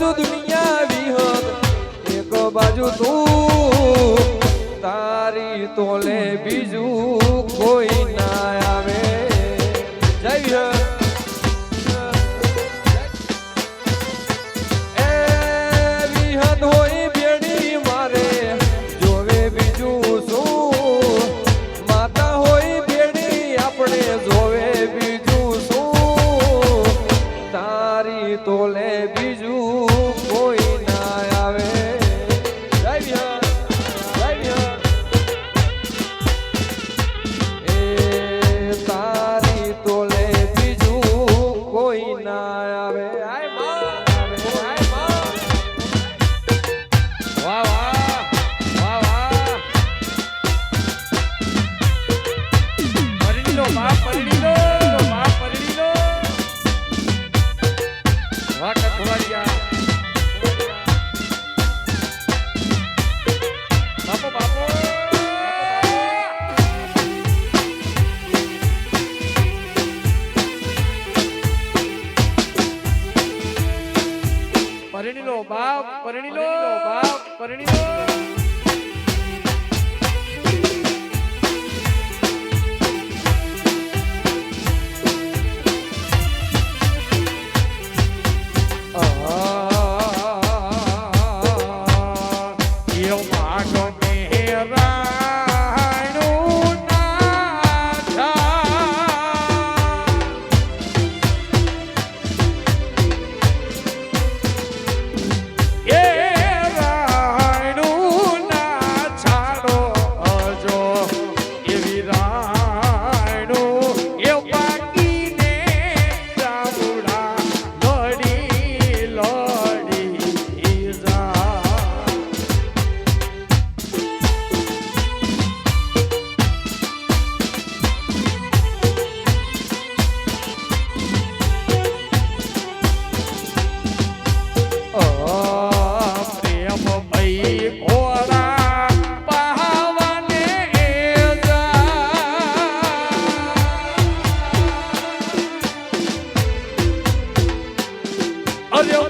દુનિયા વિહત એક બાજુ તું, તારી તોલે બીજું કોઈ ના આવે. જય વિહત તોલે વિહત વાહ કઠવાડિયા બાપો બાપો. પરણી લો બાપ પરણી લો બાપ Adiós.